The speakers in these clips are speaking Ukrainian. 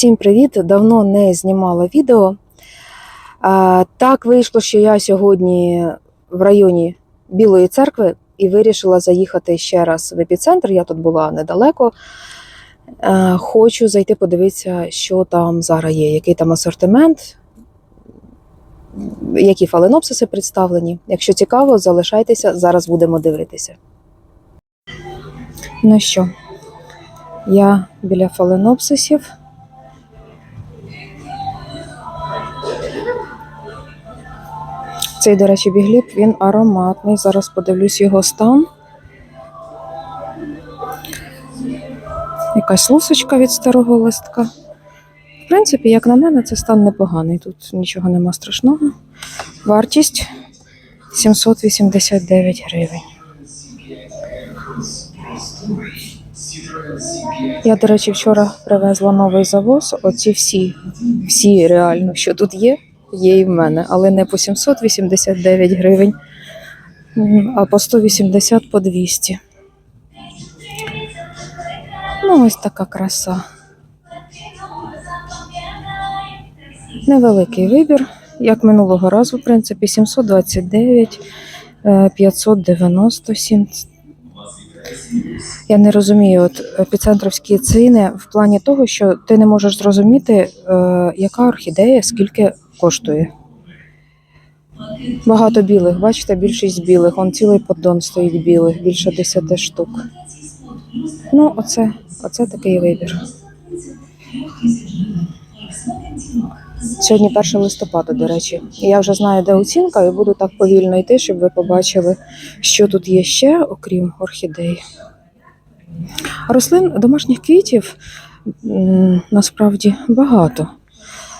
Всім привіт! Давно не знімала відео. Так вийшло, що я сьогодні в районі Білої церкви і вирішила заїхати ще раз в епіцентр. Я тут була недалеко. Хочу зайти подивитися, що там зараз є, який там асортимент, які фаленопсиси представлені. Якщо цікаво, залишайтеся, зараз будемо дивитися. Ну що, я біля фаленопсисів. Цей, до речі, бігліб, він ароматний. Зараз подивлюсь його стан. Якась лусочка від старого листка. В принципі, як на мене, це стан непоганий. Тут нічого нема страшного. Вартість 789 гривень. Я, до речі, вчора привезла новий завоз. Оці всі, всі реально, що тут є, є і в мене, але не по 789 гривень, а по 180 по 200. Ну, ось така краса. Невеликий вибір, як минулого разу, в принципі, 729, е, 597. Я не розумію, от епіцентровські ціни в плані того, що ти не можеш зрозуміти, е, яка орхідея скільки коштує. Багато білих, бачите, більшість білих. Он цілий поддон стоїть білих, більше 10 штук. Ну, оце, оце такий вибір. Сьогодні 1 листопада, до речі. Я вже знаю, де оцінка, і буду так повільно йти, щоб ви побачили, що тут є ще, окрім орхідей. Рослин домашніх квітів насправді багато.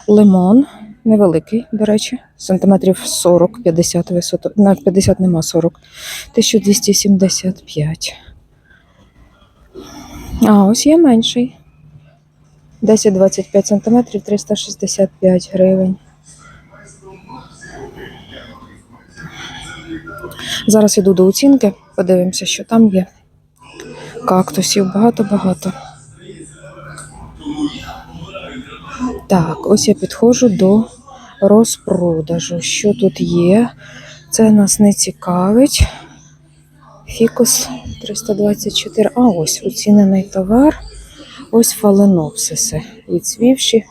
Лимон невеликий, до речі, сантиметрів 40-50 висоту. На 50 нема 40. 1275. А ось є менший. 10-25 сантиметрів 365 гривень. Зараз іду до оцінки, подивимося, що там є. Кактусів багато-багато. Так, ось я підходжу до розпродажу. Що тут є? Це нас не цікавить. Фікус 324. А ось оцінений товар. Ось фаленопсиси. Відцвівші.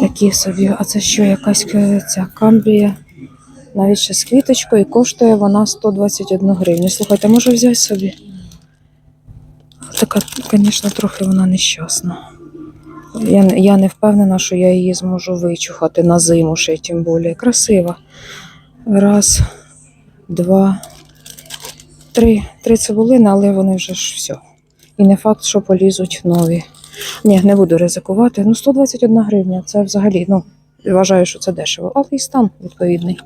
Такі собі. А це що, якась е, ця камбрія? Навіть ще з квіточкою, і коштує вона 121 гривню. Слухайте, можу взяти собі. Така, звісно, трохи вона нещасна. Я, я не впевнена, що я її зможу вичухати на зиму ще тим більше. Красива. Раз, два, три. Три цибулини, але вони вже ж все. І не факт, що полізуть нові. Ні, не буду ризикувати. Ну, 121 гривня. Це взагалі, ну, вважаю, що це дешево, але і стан відповідний.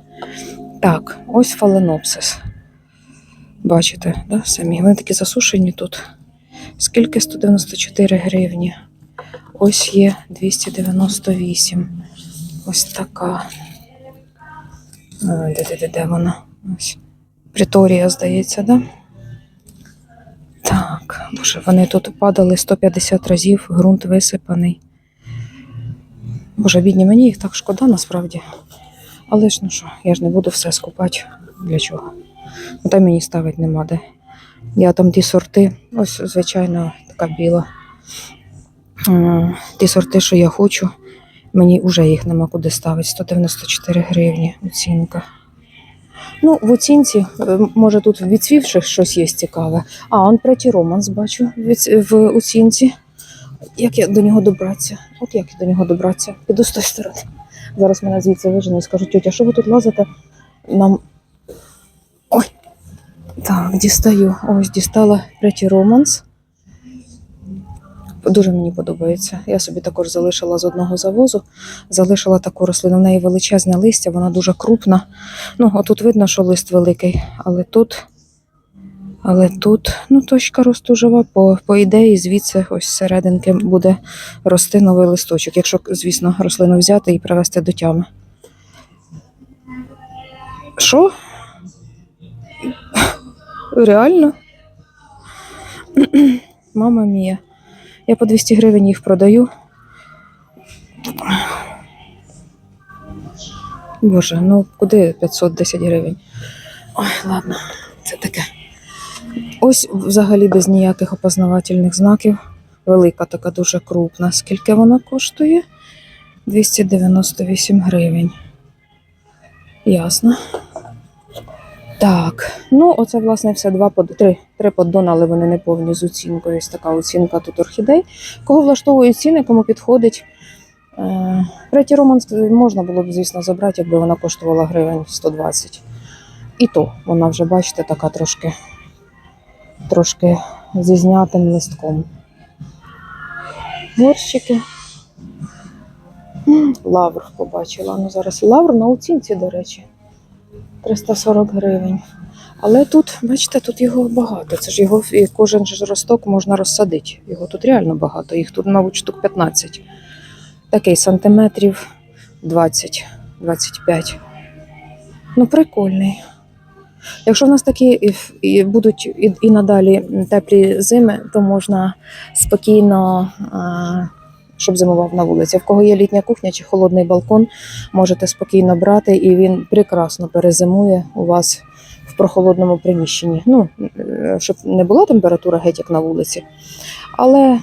Так, ось фаленопсис. Бачите, да, самі. Вони такі засушені тут. Скільки 194 гривні? Ось є 298. Ось така. Де, де, де, де вона? Ось. Приторія, здається, да? Так, боже, вони тут падали 150 разів, ґрунт висипаний. Боже, бідні, мені їх так шкода насправді. Але ж ну що, я ж не буду все скупати. Для чого? Ну, там мені ставити нема де. Я там ті сорти, ось, звичайно, така біла. Ті сорти, що я хочу, мені вже їх нема куди ставити. 194 гривні оцінка. Ну, в оцінці, е, може, тут в відцвівших щось є цікаве. А, он третій романс бачу в, оцінці. Як я до нього добратися? От як я до нього добратися? Піду з тої сторони. Зараз мене звідси вижене і скажуть, тетя, що ви тут лазите? Нам. Ой. Так, дістаю. Ось дістала третій романс. Дуже мені подобається. Я собі також залишила з одного завозу. Залишила таку рослину. В неї величезне листя, вона дуже крупна. Ну, отут видно, що лист великий, але тут. Але тут, ну, точка росту жива, по, по ідеї, звідси ось серединки буде рости новий листочок, якщо, звісно, рослину взяти і привести до тями. Що? Реально? Мама мія. Я по 200 гривень їх продаю. Боже, ну куди 510 гривень? Ой, ладно, це таке. Ось взагалі без ніяких опознавательних знаків. Велика така дуже крупна. Скільки вона коштує? 298 гривень. Ясно. Так, ну оце, власне, все два три, три поддони, але вони не повні з оцінкою. Ось така оцінка тут орхідей. Кого влаштовують ціни, кому підходить. Е, Третій роман можна було б, звісно, забрати, якби вона коштувала гривень 120. І то вона вже, бачите, така трошки, трошки зі знятим листком. Горщики. Лавр побачила. Ну, зараз лавр на оцінці, до речі. 340 гривень. Але тут, бачите, тут його багато. Це ж його і кожен же ж росток можна розсадити. Його тут реально багато. Їх тут, мабуть, штук 15. Такий сантиметрів 20-25. Ну, прикольний. Якщо в нас такі і будуть і, і надалі теплі зими, то можна спокійно, а, щоб зимував на вулиці. В кого є літня кухня чи холодний балкон, можете спокійно брати, і він прекрасно перезимує у вас в прохолодному приміщенні. Ну, е, щоб не була температура геть як на вулиці. Але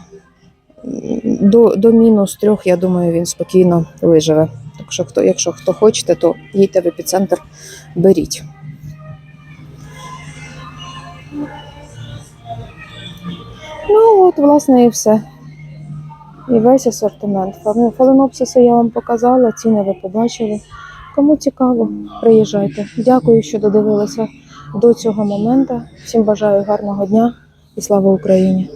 до, до мінус трьох, я думаю, він спокійно виживе. Так що, хто, якщо хто хочете, то їдьте в епіцентр, беріть. Ну, от, власне, і все. І весь асортимент. Фали- Фаленопсиси я вам показала, ціни ви побачили. Кому цікаво, приїжджайте. Дякую, що додивилися до цього моменту. Всім бажаю гарного дня і слава Україні!